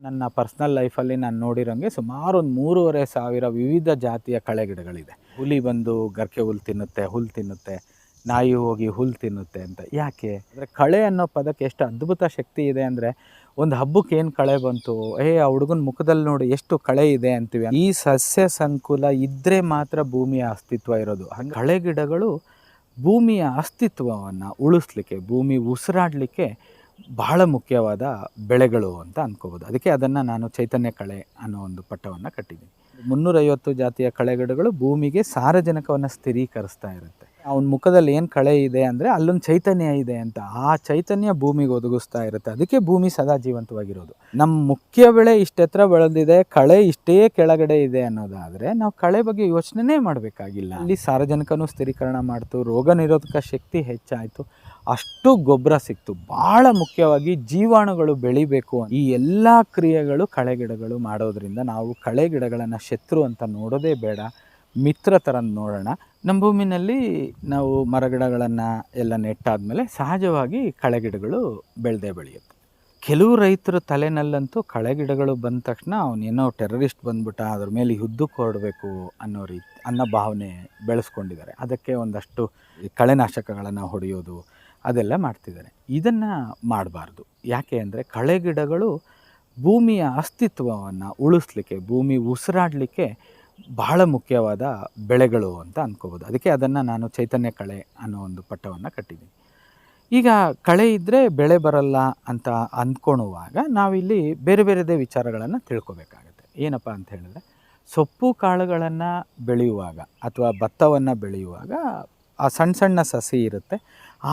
ನನ್ನ ಪರ್ಸ್ನಲ್ ಲೈಫಲ್ಲಿ ನಾನು ನೋಡಿರೋಂಗೆ ಸುಮಾರು ಒಂದು ಮೂರುವರೆ ಸಾವಿರ ವಿವಿಧ ಜಾತಿಯ ಕಳೆಗಿಡಗಳಿದೆ ಹುಲಿ ಬಂದು ಗರ್ಕೆ ಹುಲ್ಲು ತಿನ್ನುತ್ತೆ ಹುಲ್ಲು ತಿನ್ನುತ್ತೆ, ನಾಯಿ ಹೋಗಿ ಹುಲ್ಲು ತಿನ್ನುತ್ತೆ ಅಂತ. ಯಾಕೆ? ಅಂದರೆ ಕಳೆ ಅನ್ನೋ ಪದಕ್ಕೆ ಎಷ್ಟು ಅದ್ಭುತ ಶಕ್ತಿ ಇದೆ ಅಂದರೆ ಒಂದು ಹಬ್ಬಕ್ಕೆ ಏನು ಕಳೆ ಬಂತು? ಏ, ಆ ಹುಡುಗನ ಮುಖದಲ್ಲಿ ನೋಡಿ ಎಷ್ಟು ಕಳೆ ಇದೆ ಅಂತೀವಿ. ಈ ಸಸ್ಯ ಸಂಕುಲ ಇದ್ದರೆ ಮಾತ್ರ ಭೂಮಿಯ ಅಸ್ತಿತ್ವ ಇರೋದು. ಹಂಗೆ ಕಳೆ ಗಿಡಗಳು ಭೂಮಿಯ ಅಸ್ತಿತ್ವವನ್ನು ಉಳಿಸ್ಲಿಕ್ಕೆ, ಭೂಮಿ ಉಸಿರಾಡಲಿಕ್ಕೆ ಬಹಳ ಮುಖ್ಯವಾದ ಬೆಳೆಗಳು ಅಂತ ಅಂದ್ಕೋಬೋದು ಅದಕ್ಕೆ ಅದನ್ನು ನಾನು ಚೈತನ್ಯ ಕಳೆ ಅನ್ನೋ ಒಂದು ಪಟ್ಟವನ್ನು ಕಟ್ಟಿದ್ದೀನಿ. ಮುನ್ನೂರೈವತ್ತು ಜಾತಿಯ ಕಳೆಗಿಡಗಳು ಭೂಮಿಗೆ ಸಾರಜನಕವನ್ನು ಸ್ಥಿರೀಕರಿಸ್ತಾ ಇರುತ್ತೆ. ಅವನ ಮುಖದಲ್ಲಿ ಏನು ಕಳೆ ಇದೆ ಅಂದರೆ ಅಲ್ಲೊಂದು ಚೈತನ್ಯ ಇದೆ ಅಂತ ಆ ಚೈತನ್ಯ ಭೂಮಿಗೆ ಒದಗಿಸ್ತಾ ಇರುತ್ತೆ. ಅದಕ್ಕೆ ಭೂಮಿ ಸದಾ ಜೀವಂತವಾಗಿರೋದು. ನಮ್ಮ ಮುಖ್ಯ ಬೆಳೆ ಇಷ್ಟೆತ್ರ ಬೆಳೆದಿದೆ, ಕಳೆ ಇಷ್ಟೇ ಕೆಳಗಡೆ ಇದೆ ಅನ್ನೋದಾದರೆ ನಾವು ಕಳೆ ಬಗ್ಗೆ ಯೋಚನೆ ಮಾಡಬೇಕಾಗಿಲ್ಲ. ಅಲ್ಲಿ ಸಾರಜನಕನೂ ಸ್ಥಿರೀಕರಣ ಮಾಡ್ತು, ರೋಗ ನಿರೋಧಕ ಶಕ್ತಿ ಹೆಚ್ಚಾಯಿತು. ಅಷ್ಟು ಗೊಬ್ಬರ ಸಿಕ್ತು. ಭಾಳ ಮುಖ್ಯವಾಗಿ ಜೀವಾಣುಗಳು ಬೆಳಿಬೇಕು ಈ ಎಲ್ಲ ಕ್ರಿಯೆಗಳು ಕಳೆಗಿಡಗಳು ಮಾಡೋದ್ರಿಂದ ನಾವು ಕಳೆಗಿಡಗಳನ್ನು ಶತ್ರು ಅಂತ ನೋಡೋದೇ ಬೇಡ. ಮಿತ್ರ ಥರ ನೋಡೋಣ. ನಮ್ಮ ಭೂಮಿನಲ್ಲಿ ನಾವು ಮರಗಿಡಗಳನ್ನು ಎಲ್ಲ ನೆಟ್ಟಾದಮೇಲೆ ಸಹಜವಾಗಿ ಕಳೆಗಿಡಗಳು ಬೆಳೆದೇ ಬೆಳೆಯುತ್ತೆ. ಕೆಲವು ರೈತರ ತಲೆನಲ್ಲಂತೂ ಕಳೆಗಿಡಗಳು ಬಂದ ತಕ್ಷಣ ಅವನೇನೋ ಟೆರರಿಸ್ಟ್ ಬಂದ್ಬಿಟ್ಟ, ಅದ್ರ ಮೇಲೆ ಯುದ್ಧಕ್ಕೆ ಹೊರಡಬೇಕು ಅನ್ನೋ ರೀತಿ, ಅನ್ನೋ ಭಾವನೆ ಬೆಳೆಸ್ಕೊಂಡಿದ್ದಾರೆ. ಅದಕ್ಕೆ ಒಂದಷ್ಟು ಕಳೆನಾಶಕಗಳನ್ನು ಹೊಡೆಯೋದು ಅದೆಲ್ಲ ಮಾಡ್ತಿದ್ದಾರೆ. ಇದನ್ನು ಮಾಡಬಾರ್ದು. ಯಾಕೆ ಅಂದರೆ ಕಳೆಗಿಡಗಳು ಭೂಮಿಯ ಅಸ್ತಿತ್ವವನ್ನು ಉಳಿಸ್ಲಿಕ್ಕೆ, ಭೂಮಿ ಉಸಿರಾಡಲಿಕ್ಕೆ ಬಹಳ ಮುಖ್ಯವಾದ ಬೆಳೆಗಳು ಅಂತ ಅಂದ್ಕೋಬೋದು ಅದಕ್ಕೆ ಅದನ್ನು ನಾನು ಚೈತನ್ಯ ಕಳೆ ಅನ್ನೋ ಒಂದು ಪಟ್ಟವನ್ನು ಕಟ್ಟಿದ್ದೀನಿ. ಈಗ ಕಳೆ ಇದ್ದರೆ ಬೆಳೆ ಬರಲ್ಲ ಅಂತ ಅಂದ್ಕೊಳ್ಳುವಾಗ ನಾವಿಲ್ಲಿ ಬೇರೆ ಬೇರೆದೇ ವಿಚಾರಗಳನ್ನು ತಿಳ್ಕೊಬೇಕಾಗುತ್ತೆ. ಏನಪ್ಪ ಅಂತ ಹೇಳಿದ್ರೆ ಸೊಪ್ಪು ಕಾಳುಗಳನ್ನು ಬೆಳೆಯುವಾಗ ಅಥವಾ ಭತ್ತವನ್ನು ಬೆಳೆಯುವಾಗ ಆ ಸಣ್ಣ ಸಣ್ಣ ಸಸಿ ಇರುತ್ತೆ.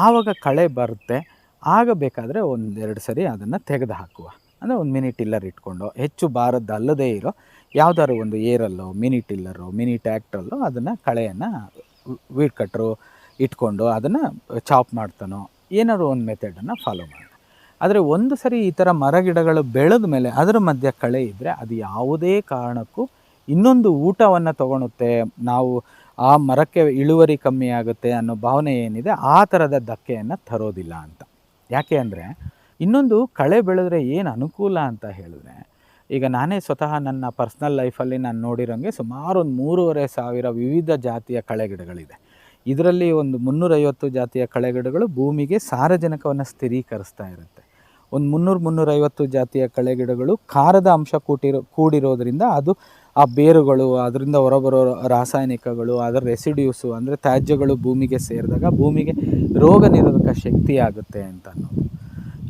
ಆವಾಗ ಕಳೆ ಬರುತ್ತೆ ಆಗ ಬೇಕಾದರೆ ಒಂದೆರಡು ಸರಿ ಅದನ್ನು ತೆಗೆದು ಹಾಕುವ ಅಂದರೆ ಒಂದು ಮಿನಿ ಟಿಲ್ಲರ್ ಇಟ್ಕೊಂಡು, ಹೆಚ್ಚು ಭಾರದ್ದು ಅಲ್ಲದೇ ಇರೋ ಯಾವ್ದಾದ್ರು ಒಂದು ಏರಲ್ಲೋ, ಮಿನಿ ಟಿಲ್ಲರು, ಮಿನಿ ಟ್ಯಾಕ್ಟ್ರಲ್ಲೋ ಅದನ್ನು ಕಳೆಯನ್ನು ವೀಡ್ ಕಟ್ರು ಇಟ್ಕೊಂಡು ಅದನ್ನು ಚಾಪ್ ಮಾಡ್ತಾನೋ, ಏನಾದ್ರು ಒಂದು ಮೆಥಡನ್ನು ಫಾಲೋ ಮಾಡಿ. ಆದರೆ ಒಂದು ಸರಿ ಈ ಥರ ಮರಗಿಡಗಳು ಬೆಳೆದ ಮೇಲೆ ಅದರ ಮಧ್ಯ ಕಳೆ ಇದ್ದರೆ ಅದು ಯಾವುದೇ ಕಾರಣಕ್ಕೂ ಇನ್ನೊಂದು ಊಟವನ್ನು ತಗೊಳುತ್ತೆ. ನಾವು ಆ ಮರಕ್ಕೆ ಇಳುವರಿ ಕಮ್ಮಿ ಆಗುತ್ತೆ ಅನ್ನೋ ಭಾವನೆ ಏನಿದೆ, ಆ ಥರದ ಧಕ್ಕೆಯನ್ನು ತರೋದಿಲ್ಲ ಅಂತ. ಯಾಕೆ ಅಂದರೆ, ಇನ್ನೊಂದು ಕಳೆ ಬೆಳೆದ್ರೆ ಏನು ಅನುಕೂಲ ಅಂತ ಹೇಳಿದ್ರೆ, ಈಗ ನಾನೇ ಸ್ವತಃ ನನ್ನ ಪರ್ಸ್ನಲ್ ಲೈಫಲ್ಲಿ ನಾನು ನೋಡಿರೋಂಗೆ ಸುಮಾರು ಒಂದು ಮೂರುವರೆ ಸಾವಿರ ವಿವಿಧ ಜಾತಿಯ ಕಳೆಗಿಡಗಳಿದೆ ಇದರಲ್ಲಿ ಒಂದು ಮುನ್ನೂರೈವತ್ತು ಜಾತಿಯ ಕಳೆಗಿಡಗಳು ಭೂಮಿಗೆ ಸಾರಜನಕವನ್ನು ಸ್ಥಿರೀಕರಿಸ್ತಾ ಇರುತ್ತೆ. ಒಂದು ಮುನ್ನೂರು ಮುನ್ನೂರೈವತ್ತು ಜಾತಿಯ ಕಳೆಗಿಡಗಳು ಖಾರದ ಅಂಶ ಕೂಟಿರೋ, ಕೂಡಿರೋದ್ರಿಂದ ಅದು ಆ ಬೇರುಗಳು, ಅದರಿಂದ ಹೊರಬರೋ ರಾಸಾಯನಿಕಗಳು, ಅದರ ರೆಸಿಡ್ಯೂಸು ಅಂದರೆ ತ್ಯಾಜ್ಯಗಳು ಭೂಮಿಗೆ ಸೇರಿದಾಗ ಭೂಮಿಗೆ ರೋಗ ನಿರೋಧಕ ಶಕ್ತಿ ಆಗುತ್ತೆ ಅಂತ ಅನ್ನೋದು.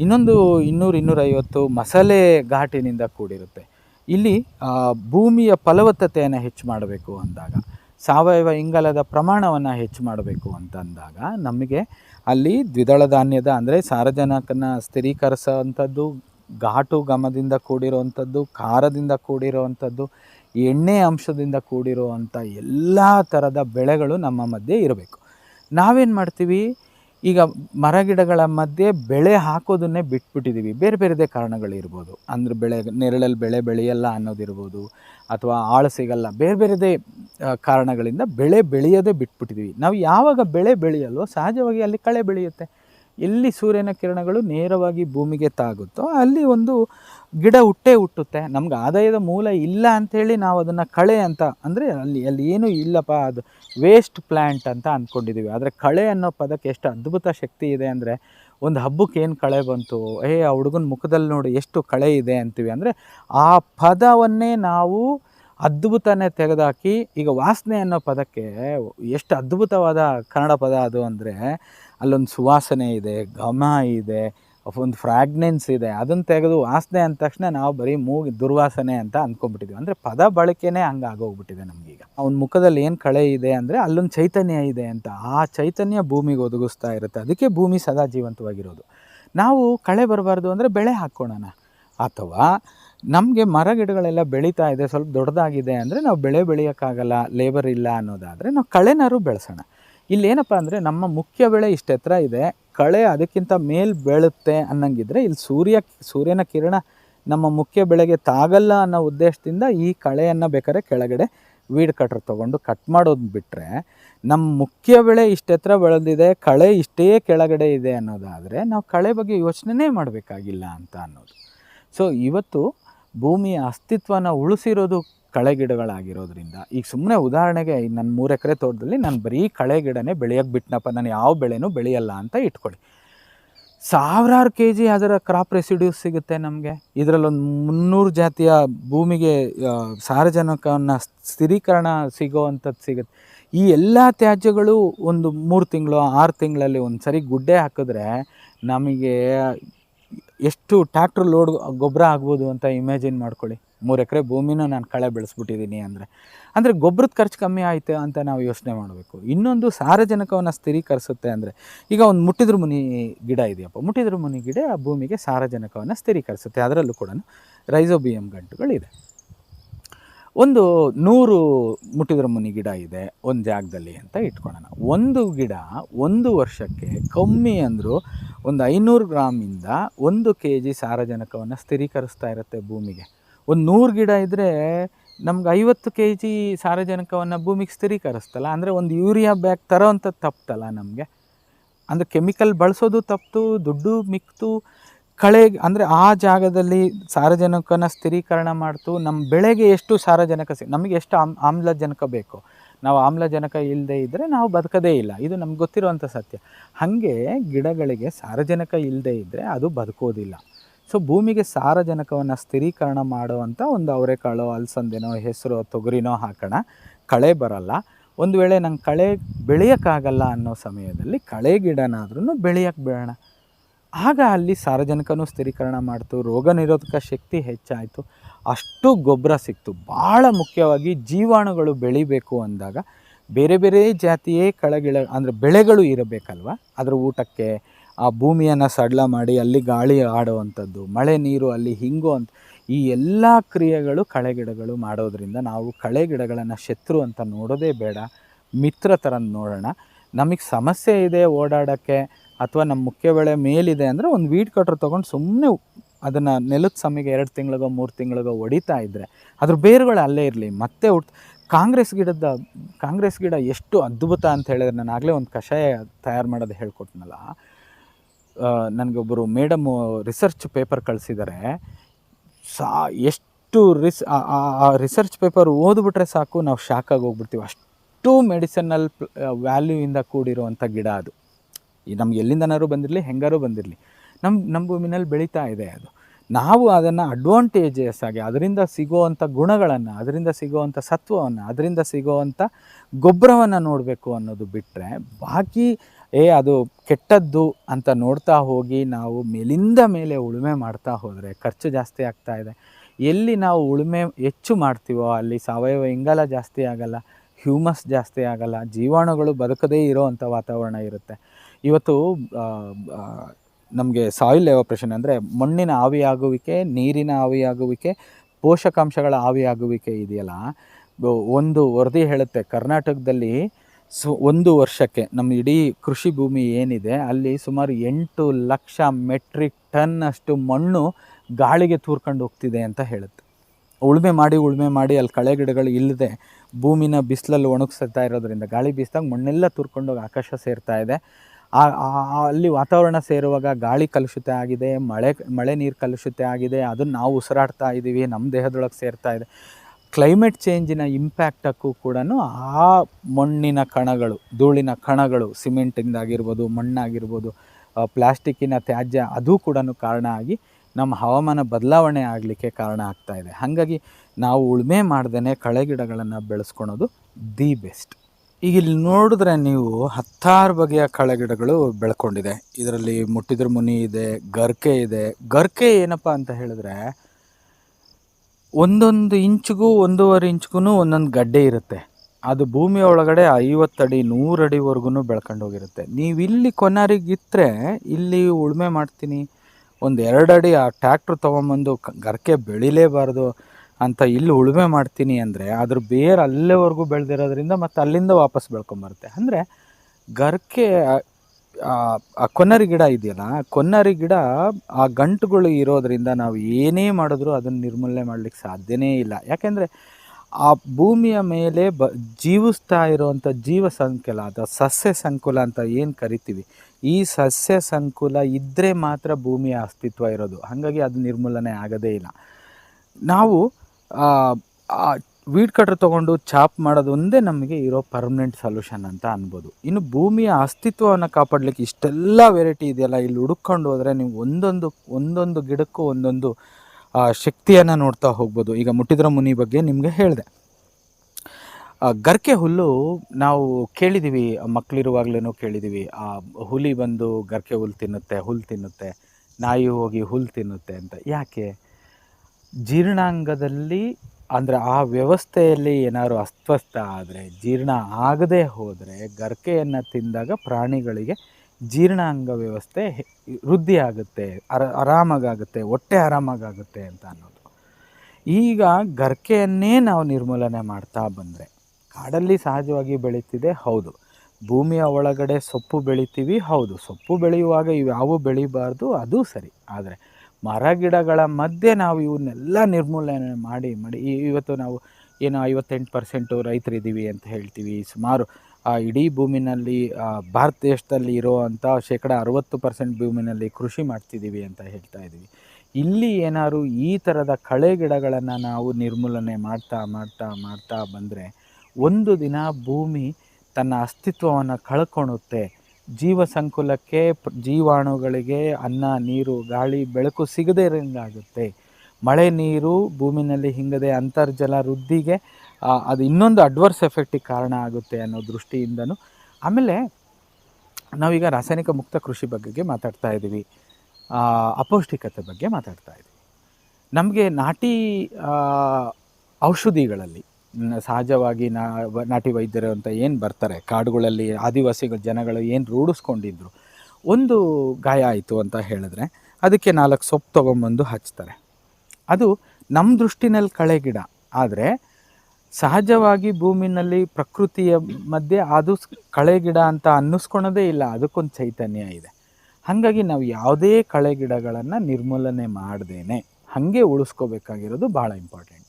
ಇನ್ನೊಂದು ಇನ್ನೂರು ಇನ್ನೂರೈವತ್ತು ಮಸಾಲೆ ಘಾಟಿನಿಂದ ಕೂಡಿರುತ್ತೆ. ಇಲ್ಲಿ ಭೂಮಿಯ ಫಲವತ್ತತೆಯನ್ನು ಹೆಚ್ಚು ಮಾಡಬೇಕು ಅಂದಾಗ, ಸಾವಯವ ಇಂಗಾಲದ ಪ್ರಮಾಣವನ್ನು ಹೆಚ್ಚು ಮಾಡಬೇಕು ಅಂತಂದಾಗ ನಮಗೆ ಅಲ್ಲಿ ದ್ವಿದಳ ಧಾನ್ಯದ ಅಂದರೆ ಸಾರಜನಕನ ಸ್ಥಿರೀಕರಿಸುವಂಥದ್ದು, ಘಾಟು ಗಮದಿಂದ ಕೂಡಿರುವಂಥದ್ದು, ಖಾರದಿಂದ ಕೂಡಿರುವಂಥದ್ದು ಎಣ್ಣೆ ಅಂಶದಿಂದ ಕೂಡಿರುವಂಥ ಎಲ್ಲ ಥರದ ಬೆಳೆಗಳು ನಮ್ಮ ಮಧ್ಯೆ ಇರಬೇಕು. ನಾವೇನು ಮಾಡ್ತೀವಿ? ಈಗ ಮರಗಿಡಗಳ ಮಧ್ಯೆ ಬೆಳೆ ಹಾಕೋದನ್ನೇ ಬಿಟ್ಬಿಟ್ಟಿದ್ದೀವಿ ಬೇರೆ ಬೇರೆದೇ ಕಾರಣಗಳಿರ್ಬೋದು. ಅಂದರೆ ಬೆಳೆ, ನೆರಳಲ್ಲಿ ಬೆಳೆ ಬೆಳೆಯಲ್ಲ ಅನ್ನೋದಿರ್ಬೋದು. ಅಥವಾ ಆಳು ಸಿಗಲ್ಲ ಬೇರೆ ಬೇರೆದೇ ಕಾರಣಗಳಿಂದ ಬೆಳೆ ಬೆಳೆಯೋದೇ ಬಿಟ್ಬಿಟ್ಟಿದ್ದೀವಿ ನಾವು ಯಾವಾಗ ಬೆಳೆ ಬೆಳೆಯಲ್ಲೋ ಸಹಜವಾಗಿ ಅಲ್ಲಿ ಕಳೆ ಬೆಳೆಯುತ್ತೆ. ಎಲ್ಲಿ ಸೂರ್ಯನ ಕಿರಣಗಳು ನೇರವಾಗಿ ಭೂಮಿಗೆ ತಾಗುತ್ತೋ ಅಲ್ಲಿ ಒಂದು ಗಿಡ ಹುಟ್ಟೇ ಹುಟ್ಟುತ್ತೆ. ನಮ್ಗೆ ಆದಾಯದ ಮೂಲ ಇಲ್ಲ ಅಂಥೇಳಿ ನಾವು ಅದನ್ನು ಕಳೆ ಅಂತ ಅಂದರೆ ಅಲ್ಲಿ ಅಲ್ಲಿ ಏನೂ ಇಲ್ಲಪ್ಪ, ಅದು ವೇಸ್ಟ್ ಪ್ಲ್ಯಾಂಟ್ ಅಂತ ಅಂದ್ಕೊಂಡಿದ್ದೀವಿ ಆದರೆ ಕಳೆ ಅನ್ನೋ ಪದಕ್ಕೆ ಎಷ್ಟು ಅದ್ಭುತ ಶಕ್ತಿ ಇದೆ ಅಂದರೆ ಒಂದು ಹಬ್ಬಕ್ಕೆ ಏನು ಕಳೆ ಬಂತು? ಏ, ಆ ಹುಡುಗನ ಮುಖದಲ್ಲಿ ನೋಡಿ ಎಷ್ಟು ಕಳೆ ಇದೆ ಅಂತೀವಿ. ಅಂದರೆ ಆ ಪದವನ್ನೇ ನಾವು ಅದ್ಭುತನೇ ತೆಗೆದಾಕಿ ಈಗ ವಾಸನೆ ಅನ್ನೋ ಪದಕ್ಕೆ ಎಷ್ಟು ಅದ್ಭುತವಾದ ಕನ್ನಡ ಪದ ಅದು ಅಂದರೆ ಅಲ್ಲೊಂದು ಸುವಾಸನೆ ಇದೆ, ಘಮ ಇದೆ ಒಂದು ಫ್ರಾಗ್ನೆನ್ಸ್ ಇದೆ, ಅದನ್ನು ತೆಗೆದು ವಾಸನೆ ಅಂದ ತಕ್ಷಣ ನಾವು ಬರೀ ಮೂಗು ದುರ್ವಾಸನೆ ಅಂತ ಅಂದ್ಕೊಂಡ್ಬಿಟ್ಟಿದ್ವಿ ಅಂದರೆ ಪದ ಬಳಕೆನೇ ಹಂಗೆ ಆಗೋಗ್ಬಿಟ್ಟಿದೆ ನಮಗೀಗ. ಅವನ ಮುಖದಲ್ಲಿ ಏನು ಕಳೆ ಇದೆ ಅಂದರೆ ಅಲ್ಲೊಂದು ಚೈತನ್ಯ ಇದೆ ಅಂತ. ಆ ಚೈತನ್ಯ ಭೂಮಿಗೆ ಒದಗಿಸ್ತಾ ಇರುತ್ತೆ. ಅದಕ್ಕೆ ಭೂಮಿ ಸದಾ ಜೀವಂತವಾಗಿರೋದು. ನಾವು ಕಳೆ ಬರಬಾರ್ದು ಅಂದರೆ ಬೆಳೆ ಹಾಕ್ಕೊಳ್ಳೋಣ ಅಥವಾ ನಮಗೆ ಮರ ಗಿಡಗಳೆಲ್ಲ ಬೆಳೀತಾ ಇದೆ, ಸ್ವಲ್ಪ ದೊಡ್ಡದಾಗಿದೆ ಅಂದರೆ ನಾವು ಬೆಳೆ ಬೆಳೆಯೋಕ್ಕಾಗಲ್ಲ ಲೇಬರ್ ಇಲ್ಲ ಅನ್ನೋದಾದರೆ ನಾವು ಕಳೆನಾರು ಬೆಳೆಸೋಣ. ಇಲ್ಲೇನಪ್ಪ ಅಂದರೆ ನಮ್ಮ ಮುಖ್ಯ ಬೆಳೆ ಇಷ್ಟು ಎತ್ತರ ಇದೆ. ಕಳೆ ಅದಕ್ಕಿಂತ ಮೇಲ್ ಬೆಳುತ್ತೆ ಅನ್ನಂಗಿದ್ರೆ ಇಲ್ಲಿ ಸೂರ್ಯ, ಸೂರ್ಯನ ಕಿರಣ ನಮ್ಮ ಮುಖ್ಯ ಬೆಳೆಗೆ ತಾಗಲ್ಲ ಅನ್ನೋ ಉದ್ದೇಶದಿಂದ ಈ ಕಳೆಯನ್ನು ಬೇಕಾದ್ರೆ ಕೆಳಗಡೆ ವೀಡ್ ಕಟ್ರ್ ತೊಗೊಂಡು ಕಟ್ ಮಾಡೋದು ಬಿಟ್ಟರೆ ನಮ್ಮ ಮುಖ್ಯ ಬೆಳೆ ಇಷ್ಟೆತ್ರ ಬೆಳೆದಿದೆ, ಕಳೆ ಇಷ್ಟೇ ಕೆಳಗಡೆ ಇದೆ ಅನ್ನೋದಾದರೆ ನಾವು ಕಳೆ ಬಗ್ಗೆ ಯೋಚನೆ ಮಾಡಬೇಕಾಗಿಲ್ಲ ಅಂತ ಅನ್ನೋದು. ಸೊ ಇವತ್ತು ಭೂಮಿಯ ಅಸ್ತಿತ್ವನ ಉಳಿಸಿರೋದು ಕಳೆ ಗಿಡಗಳಾಗಿರೋದ್ರಿಂದ ಈಗ ಸುಮ್ಮನೆ ಉದಾಹರಣೆಗೆ ನನ್ನ ಮೂರು ಎಕರೆ ತೋಟದಲ್ಲಿ ನಾನು ಬರೀ ಕಳೆ ಗಿಡನೇ ಬೆಳೆಯೋಕ್ಕೆ ಬಿಟ್ಟನಪ್ಪ ನಾನು ಯಾವ ಬೆಳೆನೂ ಬೆಳೆಯಲ್ಲ ಅಂತ ಇಟ್ಕೊಳ್ಳಿ. ಸಾವಿರಾರು ಕೆ ಜಿ ಅದರ ಕ್ರಾಪ್ ರೆಸಿಡ್ಯೂಸ್ ಸಿಗುತ್ತೆ ನಮಗೆ. ಇದರಲ್ಲೊಂದು ಮುನ್ನೂರು ಜಾತಿಯ ಭೂಮಿಗೆ ಸಾರಜನಕವನ್ನು ಸ್ಥಿರೀಕರಣ ಸಿಗೋ ಅಂಥದ್ದು ಸಿಗುತ್ತೆ. ಈ ಎಲ್ಲ ತ್ಯಾಜ್ಯಗಳು ಒಂದು ಮೂರು ತಿಂಗಳು ಆರು ತಿಂಗಳಲ್ಲಿ ಒಂದು ಸರಿ ಗುಡ್ಡೆ ಹಾಕಿದ್ರೆ ನಮಗೆ ಎಷ್ಟು ಟ್ಯಾಕ್ಟ್ರ್ ಲೋಡ್ ಗೊಬ್ಬರ ಆಗ್ಬೋದು ಅಂತ ಇಮ್ಯಾಜಿನ್ ಮಾಡ್ಕೊಳ್ಳಿ. ಮೂರು ಎಕರೆ ಭೂಮಿನ ನಾನು ಕಳೆ ಬೆಳೆಸ್ಬಿಟ್ಟಿದ್ದೀನಿ ಅಂದರೆ. ಅಂದರೆ ಗೊಬ್ಬರದ ಖರ್ಚು ಕಮ್ಮಿ ಆಯಿತು ಅಂತ ನಾವು ಯೋಚನೆ ಮಾಡಬೇಕು. ಇನ್ನೊಂದು ಸಾರಜನಕವನ್ನು ಸ್ಥಿರೀಕರಿಸುತ್ತೆ ಅಂದರೆ, ಈಗ ಒಂದು ಮುಟ್ಟಿದ್ರ ಮುನಿ ಗಿಡ ಇದೆಯಪ್ಪ. ಮುಟ್ಟಿದ್ರ ಮುನಿ ಗಿಡ ಆ ಭೂಮಿಗೆ ಸಾರಜನಕವನ್ನು ಸ್ಥಿರೀಕರಿಸುತ್ತೆ. ಅದರಲ್ಲೂ ಕೂಡ ರೈಸೋಬಿಯಂ ಗಂಟುಗಳಿದೆ. ಒಂದು ನೂರು ಮುಟ್ಟಿದ್ರ ಮುನಿ ಗಿಡ ಇದೆ ಒಂದು ಜಾಗದಲ್ಲಿ ಅಂತ ಇಟ್ಕೊಳ್ಳೋಣ ಒಂದು ಗಿಡ ಒಂದು ವರ್ಷಕ್ಕೆ ಕಮ್ಮಿ ಅಂದರೂ ಒಂದು ಐನೂರು ಗ್ರಾಮಿಂದ ಒಂದು ಕೆ ಜಿ ಸಾರಜನಕವನ್ನು ಸ್ಥಿರೀಕರಿಸ್ತಾ ಇರುತ್ತೆ ಭೂಮಿಗೆ. ಒಂದು ನೂರು ಗಿಡ ಇದ್ದರೆ ನಮ್ಗೆ ಐವತ್ತು ಕೆ ಜಿ ಸಾರಜನಕವನ್ನು ಭೂಮಿಗೆ ಸ್ಥಿರೀಕರಿಸ್ತಲ್ಲ, ಅಂದರೆ ಒಂದು ಯೂರಿಯಾ ಬ್ಯಾಗ್ ತರೋವಂಥದ್ದು ತಪ್ತಲ್ಲ ನಮಗೆ. ಅಂದರೆ ಕೆಮಿಕಲ್ ಬಳಸೋದು ತಪ್ಪಿತು ದುಡ್ಡು ಮಿಕ್ತು ಕಳೆ ಅಂದರೆ ಆ ಜಾಗದಲ್ಲಿ ಸಾರಜನಕನ ಸ್ಥಿರೀಕರಣ ಮಾಡ್ತು. ನಮ್ಮ ಬೆಳೆಗೆ ಎಷ್ಟು ಸಾರಜನಕ ಸಿ, ನಮಗೆ ಎಷ್ಟು ಆಮ್, ಆಮ್ಲಜನಕ ಬೇಕು? ನಾವು ಆಮ್ಲಜನಕ ಇಲ್ಲದೆ ಇದ್ದರೆ ನಾವು ಬದುಕದೇ ಇಲ್ಲ. ಇದು ನಮ್ಗೆ ಗೊತ್ತಿರುವಂಥ ಸತ್ಯ. ಹಾಗೆ ಗಿಡಗಳಿಗೆ ಸಾರಜನಕ ಇಲ್ಲದೆ ಇದ್ದರೆ ಅದು ಬದುಕೋದಿಲ್ಲ. ಸೊ, ಭೂಮಿಗೆ ಸಾರಜನಕವನ್ನು ಸ್ಥಿರೀಕರಣ ಮಾಡುವಂಥ ಒಂದು ಅವರೆಕಾಳು, ಅಲಸಂದೆನೋ, ಹೆಸರು, ತೊಗರಿನೋ ಹಾಕೋಣ. ಕಳೆ ಬರಲ್ಲ. ಒಂದು ವೇಳೆ ನಂಗೆ ಕಳೆ ಬೆಳೆಯೋಕ್ಕಾಗಲ್ಲ ಅನ್ನೋ ಸಮಯದಲ್ಲಿ ಕಳೆ ಗಿಡನಾದ್ರೂ ಬೆಳೆಯೋಕ್ಕೆ ಬೇಡ. ಆಗ ಅಲ್ಲಿ ಸಾರಜನಕನೂ ಸ್ಥಿರೀಕರಣ ಮಾಡ್ತು, ರೋಗ ನಿರೋಧಕ ಶಕ್ತಿ ಹೆಚ್ಚಾಯಿತು. ಅಷ್ಟು ಗೊಬ್ಬರ ಸಿಕ್ತು. ಭಾಳ ಮುಖ್ಯವಾಗಿ ಜೀವಾಣುಗಳು ಬೆಳಿಬೇಕು ಅಂದಾಗ ಬೇರೆ ಬೇರೆ ಜಾತಿಯೇ ಕಳಗಿಳ, ಅಂದರೆ ಬೆಳೆಗಳು ಇರಬೇಕಲ್ವ? ಅದರ ಊಟಕ್ಕೆ, ಆ ಭೂಮಿಯನ್ನು ಸಡ್ಲ ಮಾಡಿ ಅಲ್ಲಿ ಗಾಳಿ ಆಡುವಂಥದ್ದು, ಮಳೆ ನೀರು ಅಲ್ಲಿ ಹಿಂಗೋ ಅಂತ, ಈ ಎಲ್ಲ ಕ್ರಿಯೆಗಳು ಕಳೆಗಿಡಗಳು ಮಾಡೋದರಿಂದ ನಾವು ಕಳೆಗಿಡಗಳನ್ನು ಶತ್ರು ಅಂತ ನೋಡೋದೇ ಬೇಡ. ಮಿತ್ರ ಥರ ನೋಡೋಣ. ನಮಗೆ ಸಮಸ್ಯೆ ಇದೆ ಓಡಾಡೋಕ್ಕೆ. ಅಥವಾ ನಮ್ಮ ಮುಖ್ಯ ಬೆಳೆ ಮೇಲಿದೆ ಅಂದರೆ ಒಂದು ವೀಡ್ ಕಟ್ರ್ ತೊಗೊಂಡು ಸುಮ್ಮನೆ ಅದನ್ನು ನೆಲದ ಸಮಿಗೆ ಎರಡು ತಿಂಗಳಿಗೋ, ಮೂರು ತಿಂಗಳಿಗೋ ಹೊಡಿತಾ ಇದ್ದರೆ ಅದ್ರ ಬೇರುಗಳು ಅಲ್ಲೇ ಇರಲಿ. ಮತ್ತೆ ಹುಟ್ ಕಾಂಗ್ರೆಸ್ ಗಿಡದ, ಕಾಂಗ್ರೆಸ್ ಗಿಡ ಎಷ್ಟು ಅದ್ಭುತ ಅಂತ ಹೇಳಿದ್ರೆ ನಾನು ಆಗಲೇ ಒಂದು ಕಷಾಯ ತಯಾರು ಮಾಡೋದು ಹೇಳ್ಕೊಟ್ನಲ್ಲ. ನನಗೊಬ್ಬರು ಮೇಡಮು ರಿಸರ್ಚ್ ಪೇಪರ್ ಕಳಿಸಿದರೆ. ಸಾ, ಎಷ್ಟು ರಿಸ್, ಆ ರಿಸರ್ಚ್ ಪೇಪರ್ ಓದ್ಬಿಟ್ರೆ ಸಾಕು, ನಾವು ಶಾಕಾಗಿ ಹೋಗ್ಬಿಡ್ತೀವಿ. ಅಷ್ಟು ಮೆಡಿಸನಲ್ ವ್ಯಾಲ್ಯೂಯಿಂದ ಕೂಡಿರುವಂಥ ಗಿಡ ಅದು. ಈ ನಮ್ಗೆ ಎಲ್ಲಿಂದನಾರು ಬಂದಿರಲಿ ಹೆಂಗಾರು ಬಂದಿರಲಿ. ನಮ್ಮ ನಮ್ಮ ಭೂಮಿನಲ್ಲಿ ಬೆಳೀತಾ ಇದೆ ಅದು. ನಾವು ಅದನ್ನು ಅಡ್ವಾಂಟೇಜಸ್ ಆಗಿ ಅದರಿಂದ ಸಿಗೋವಂಥ ಗುಣಗಳನ್ನು, ಅದರಿಂದ ಸಿಗುವಂಥ ಸತ್ವವನ್ನು, ಅದರಿಂದ ಸಿಗೋವಂಥ ಗೊಬ್ಬರವನ್ನು ನೋಡಬೇಕು ಅನ್ನೋದು ಬಿಟ್ಟರೆ ಬಾಕಿ, ಏ, ಅದು ಕೆಟ್ಟದ್ದು ಅಂತ ನೋಡ್ತಾ ಹೋಗಿ ನಾವು ಮೇಲಿಂದ ಮೇಲೆ ಉಳುಮೆ ಮಾಡ್ತಾ ಹೋದರೆ ಖರ್ಚು ಜಾಸ್ತಿ ಆಗ್ತಾ ಇದೆ. ಎಲ್ಲಿ ನಾವು ಉಳುಮೆ ಹೆಚ್ಚು ಮಾಡ್ತೀವೋ ಅಲ್ಲಿ ಸಾವಯವ ಇಂಗಾಲ ಜಾಸ್ತಿ ಆಗಲ್ಲ, ಹ್ಯೂಮಸ್ ಜಾಸ್ತಿ ಆಗಲ್ಲ, ಜೀವಾಣುಗಳು ಬದುಕದೇ ಇರೋವಂಥ ವಾತಾವರಣ ಇರುತ್ತೆ. ಇವತ್ತು ನಮಗೆ ಸಾಯಿಲ್ ಎವಾಪ್ರೇಷನ್ ಅಂದರೆ ಮಣ್ಣಿನ ಆವಿಯಾಗುವಿಕೆ, ನೀರಿನ ಆವಿಯಾಗುವಿಕೆ, ಪೋಷಕಾಂಶಗಳ ಆವಿಯಾಗುವಿಕೆ ಇದೆಯಲ್ಲ? ಒಂದು ವರದಿ ಹೇಳುತ್ತೆ. ಕರ್ನಾಟಕದಲ್ಲಿ ಸು, ಒಂದು ವರ್ಷಕ್ಕೆ ನಮ್ಮ ಇಡೀ ಕೃಷಿ ಭೂಮಿ ಏನಿದೆ, ಅಲ್ಲಿ ಸುಮಾರು ಎಂಟು ಲಕ್ಷ ಮೆಟ್ರಿಕ್ ಟನ್ ಅಷ್ಟು ಮಣ್ಣು ಗಾಳಿಗೆ ತೂರ್ಕೊಂಡು ಹೋಗ್ತಿದೆ ಅಂತ ಹೇಳುತ್ತೆ. ಉಳುಮೆ ಮಾಡಿ ಉಳುಮೆ ಮಾಡಿ ಅಲ್ಲಿ ಕಳೆ ಗಿಡಗಳು ಇಲ್ಲದೆ ಭೂಮಿನ ಬಿಸಿಲಲ್ಲಿ ಒಣಗಿಸ್ತಾ ಇರೋದ್ರಿಂದ, ಗಾಳಿ ಬೀಸಿದಾಗ ಮಣ್ಣೆಲ್ಲ ತೂರ್ಕೊಂಡೋಗಿ ಆಕಾಶ ಸೇರ್ತಾ ಇದೆ. ಅಲ್ಲಿ ವಾತಾವರಣ ಸೇರುವಾಗ ಗಾಳಿ ಕಲುಷಿತ ಆಗಿದೆ, ಮಳೆ ಮಳೆ ನೀರು ಕಲುಷಿತ ಆಗಿದೆ, ಅದನ್ನು ನಾವು ಉಸಿರಾಡ್ತಾ ಇದ್ದೀವಿ ನಮ್ಮ ದೇಹದೊಳಗೆ ಸೇರ್ತಾ ಇದೆ. ಕ್ಲೈಮೇಟ್ ಚೇಂಜಿನ ಇಂಪ್ಯಾಕ್ಟಕ್ಕೂ ಕೂಡ ಆ ಮಣ್ಣಿನ ಕಣಗಳು, ಧೂಳಿನ ಕಣಗಳು ಸಿಮೆಂಟಿಂದ ಆಗಿರ್ಬೋದು ಮಣ್ಣಾಗಿರ್ಬೋದು ಪ್ಲಾಸ್ಟಿಕ್ಕಿನ ತ್ಯಾಜ್ಯ ಅದು ಕೂಡ ಕಾರಣ ಆಗಿ ನಮ್ಮ ಹವಾಮಾನ ಬದಲಾವಣೆ ಆಗಲಿಕ್ಕೆ ಕಾರಣ ಆಗ್ತಾ ಇದೆ. ಹಾಗಾಗಿ ನಾವು ಉಳುಮೆ ಮಾಡ್ದೇ ಕಳೆ ಗಿಡಗಳನ್ನು ಬೆಳೆಸ್ಕೊಳೋದು ದಿ ಬೆಸ್ಟ್. ಈಗ ಇಲ್ಲಿ ನೋಡಿದ್ರೆ ನೀವು ಹತ್ತಾರು ಬಗೆಯ ಕಳೆ ಗಿಡಗಳು ಬೆಳ್ಕೊಂಡಿದೆ. ಇದರಲ್ಲಿ ಮುಟ್ಟಿದ್ರ ಮುನಿ ಇದೆ, ಗರ್ಕೆ ಇದೆ. ಗರ್ಕೆ ಏನಪ್ಪ ಅಂತ ಹೇಳಿದ್ರೆ ಒಂದೊಂದು ಇಂಚಿಗೂ ಒಂದೂವರೆ ಇಂಚ್ಗೂ ಒಂದೊಂದು ಗಡ್ಡೆ ಇರುತ್ತೆ. ಅದು ಭೂಮಿಯ ಒಳಗಡೆ ಐವತ್ತಡಿ ನೂರಡಿವರೆಗೂ ಬೆಳ್ಕೊಂಡು ಹೋಗಿರುತ್ತೆ. ನೀವು ಇಲ್ಲಿ ಕೊನಾರಿಗಿತ್ತರೆ ಇಲ್ಲಿ ಉಳುಮೆ ಮಾಡ್ತೀನಿ. ಒಂದು ಎರಡು ಅಡಿ ಆ ಟ್ಯಾಕ್ಟ್ರ್ ತೊಗೊಂಬಂದು ಗರ್ಕೆ ಬೆಳಿಲೇಬಾರ್ದು. ಅಂತ ಇಲ್ಲಿ ಉಳುಮೆ ಮಾಡ್ತೀನಿ ಅಂದರೆ ಅದ್ರ ಬೇರೆ ಅಲ್ಲೇವರೆಗೂ ಬೆಳೆದಿರೋದ್ರಿಂದ ಮತ್ತು ಅಲ್ಲಿಂದ ವಾಪಸ್ ಬೆಳ್ಕೊಂಬರುತ್ತೆ. ಅಂದರೆ ಗರ್ಕೆ, ಆ- ಕೊನ್ನರಿ ಗಿಡ ಇದೆಯಲ್ಲ ಕೊನ್ನರಿ ಗಿಡ ಆ ಗಂಟುಗಳು ಇರೋದರಿಂದ ನಾವು ಏನೇ ಮಾಡಿದ್ರೂ ಅದನ್ನು ನಿರ್ಮೂಲನೆ ಮಾಡಲಿಕ್ಕೆ ಸಾಧ್ಯನೇ ಇಲ್ಲ. ಯಾಕೆಂದರೆ ಆ ಭೂಮಿಯ ಮೇಲೆ ಬ, ಜೀವಿಸ್ತಾ ಇರುವಂಥ ಜೀವ ಸಂಕುಲ, ಅಥವಾ ಸಸ್ಯ ಸಂಕುಲ ಅಂತ ಏನು ಕರಿತೀವಿ, ಈ ಸಸ್ಯ ಸಂಕುಲ ಇದ್ದರೆ ಮಾತ್ರ ಭೂಮಿಯ ಅಸ್ತಿತ್ವ ಇರೋದು. ಹಾಗಾಗಿ ಅದು ನಿರ್ಮೂಲನೆ ಆಗೋದೇ ಇಲ್ಲ. ನಾವು ವೀಡ್ ಕಟ್ರ್ ತೊಗೊಂಡು ಚಾಪ್ ಮಾಡೋದು ಒಂದೇ ನಮಗೆ ಇರೋ ಪರ್ಮನೆಂಟ್ ಸೊಲ್ಯೂಷನ್ ಅಂತ ಅನ್ಬೋದು. ಇನ್ನು ಭೂಮಿಯ ಅಸ್ತಿತ್ವವನ್ನು ಕಾಪಾಡಲಿಕ್ಕೆ ಇಷ್ಟೆಲ್ಲ ವೆರೈಟಿ ಇದೆಯಲ್ಲ, ಇಲ್ಲಿ ಹುಡುಕೊಂಡು ಹೋದರೆ ನೀವು ಒಂದೊಂದು ಒಂದೊಂದು ಗಿಡಕ್ಕೂ ಒಂದೊಂದು ಶಕ್ತಿಯನ್ನು ನೋಡ್ತಾ ಹೋಗ್ಬೋದು. ಈಗ ಮುಟ್ಟಿದ್ರ ಮುನಿ ಬಗ್ಗೆ ನಿಮಗೆ ಹೇಳಿದೆ. ಗರ್ಕೆ ಹುಲ್ಲು ನಾವು ಕೇಳಿದ್ದೀವಿ ಮಕ್ಕಳಿರುವಾಗ್ಲೂ ಕೇಳಿದ್ದೀವಿ ಆ, ಹುಲಿ ಬಂದು ಗರ್ಕೆ ಹುಲ್ಲು ತಿನ್ನುತ್ತೆ ಹುಲ್ಲು ತಿನ್ನುತ್ತೆ, ನಾಯಿ ಹೋಗಿ ಹುಲ್ಲು ತಿನ್ನುತ್ತೆ ಅಂತ. ಯಾಕೆ? ಜೀರ್ಣಾಂಗದಲ್ಲಿ ಅಂದರೆ ಆ ವ್ಯವಸ್ಥೆಯಲ್ಲಿ ಏನಾದ್ರು ಅಸ್ವಸ್ಥ ಆದರೆ, ಜೀರ್ಣ ಆಗದೇ ಹೋದರೆ, ಗರ್ಕೆಯನ್ನು ತಿಂದಾಗ ಪ್ರಾಣಿಗಳಿಗೆ ಜೀರ್ಣಾಂಗ ವ್ಯವಸ್ಥೆ ವೃದ್ಧಿ ಆಗುತ್ತೆ ಅರ ಆರಾಮಾಗುತ್ತೆ ಹೊಟ್ಟೆ ಆರಾಮಾಗುತ್ತೆ ಅಂತ ಅನ್ನೋದು. ಈಗ ಗರ್ಕೆಯನ್ನೇ ನಾವು ನಿರ್ಮೂಲನೆ ಮಾಡ್ತಾ ಬಂದರೆ, ಕಾಡಲ್ಲಿ ಸಹಜವಾಗಿ ಬೆಳೀತಿದೆ, ಹೌದು. ಭೂಮಿಯ ಒಳಗಡೆ ಸೊಪ್ಪು ಬೆಳಿತೀವಿ, ಹೌದು. ಸೊಪ್ಪು ಬೆಳೆಯುವಾಗ ಯಾವೂ ಬೆಳಿಬಾರ್ದು, ಅದು ಸರಿ. ಆದರೆ ಮರ ಗಿಡಗಳ ಮಧ್ಯೆ ನಾವು ಇವನ್ನೆಲ್ಲ ನಿರ್ಮೂಲನೆ ಮಾಡಿ ಮಾಡಿ ಇವತ್ತು ನಾವು ಏನು ಐವತ್ತೆಂಟು ಪರ್ಸೆಂಟು ರೈತರಿದ್ದೀವಿ ಅಂತ ಹೇಳ್ತೀವಿ. ಸುಮಾರು, ಆ, ಇಡೀ ಭೂಮಿನಲ್ಲಿ ಭಾರತ ದೇಶದಲ್ಲಿ ಇರೋವಂಥ ಶೇಕಡ ಅರುವತ್ತು ಪರ್ಸೆಂಟ್ ಭೂಮಿನಲ್ಲಿ ಕೃಷಿ ಮಾಡ್ತಿದ್ದೀವಿ ಅಂತ ಹೇಳ್ತಾ ಇದ್ದೀವಿ. ಇಲ್ಲಿ ಏನಾದ್ರು ಈ ಥರದ ಕಳೆ ಗಿಡಗಳನ್ನು ನಾವು ನಿರ್ಮೂಲನೆ ಮಾಡ್ತಾ ಮಾಡ್ತಾ ಮಾಡ್ತಾ ಬಂದರೆ ಒಂದು ದಿನ ಭೂಮಿ ತನ್ನ ಅಸ್ತಿತ್ವವನ್ನು ಕಳ್ಕೊಳುತ್ತೆ ಜೀವ ಸಂಕುಲಕ್ಕೆ ಜೀವಾಣುಗಳಿಗೆ ಅನ್ನ, ನೀರು, ಗಾಳಿ, ಬೆಳಕು ಸಿಗದೇ ಇರಂಗಾಗುತ್ತೆ. ಮಳೆ, ನೀರು ಭೂಮಿನಲ್ಲಿ ಹಿಂಗದೆ ಅಂತರ್ಜಲ ವೃದ್ಧಿಗೆ ಅದು ಇನ್ನೊಂದು ಅಡ್ವರ್ಸ್ ಎಫೆಕ್ಟಿಗೆ ಕಾರಣ ಆಗುತ್ತೆ ಅನ್ನೋ ದೃಷ್ಟಿಯಿಂದನೂ. ಆಮೇಲೆ ನಾವೀಗ ರಾಸಾಯನಿಕ ಮುಕ್ತ ಕೃಷಿ ಬಗ್ಗೆ ಮಾತಾಡ್ತಾ ಇದ್ದೀವಿ. ಅಪೌಷ್ಟಿಕತೆ ಬಗ್ಗೆ ಮಾತಾಡ್ತಾ ಇದ್ದೀವಿ. ನಮಗೆ ನಾಟಿ ಔಷಧಿಗಳಲ್ಲಿ ಸಹಜವಾಗಿ ನಾಟಿ ವೈದ್ಯರು ಅಂತ ಏನು ಬರ್ತಾರೆ? ಕಾಡುಗಳಲ್ಲಿ ಆದಿವಾಸಿ ಜನಗಳು ಏನು ರೂಢಿಸ್ಕೊಂಡಿದ್ರು? ಒಂದು ಗಾಯ ಆಯಿತು ಅಂತ ಹೇಳಿದ್ರೆ ಅದಕ್ಕೆ ನಾಲ್ಕು ಸೊಪ್ಪು ತೊಗೊಂಬಂದು ಹಚ್ತಾರೆ. ಅದು ನಮ್ಮ ದೃಷ್ಟಿನಲ್ಲಿ ಕಳೆ ಗಿಡ. ಆದರೆ ಸಹಜವಾಗಿ ಭೂಮಿನಲ್ಲಿ ಪ್ರಕೃತಿಯ ಮಧ್ಯೆ ಅದು ಕಳೆ ಗಿಡ ಅಂತ ಅನ್ನಿಸ್ಕೊಳೋದೇ ಇಲ್ಲ. ಅದಕ್ಕೊಂದು ಚೈತನ್ಯ ಇದೆ. ಹಾಗಾಗಿ ನಾವು ಯಾವುದೇ ಕಳೆ ಗಿಡಗಳನ್ನು ನಿರ್ಮೂಲನೆ ಮಾಡ್ದೇನೆ ಹಾಗೆ ಉಳಿಸ್ಕೋಬೇಕಾಗಿರೋದು ಭಾಳ ಇಂಪಾರ್ಟೆಂಟ್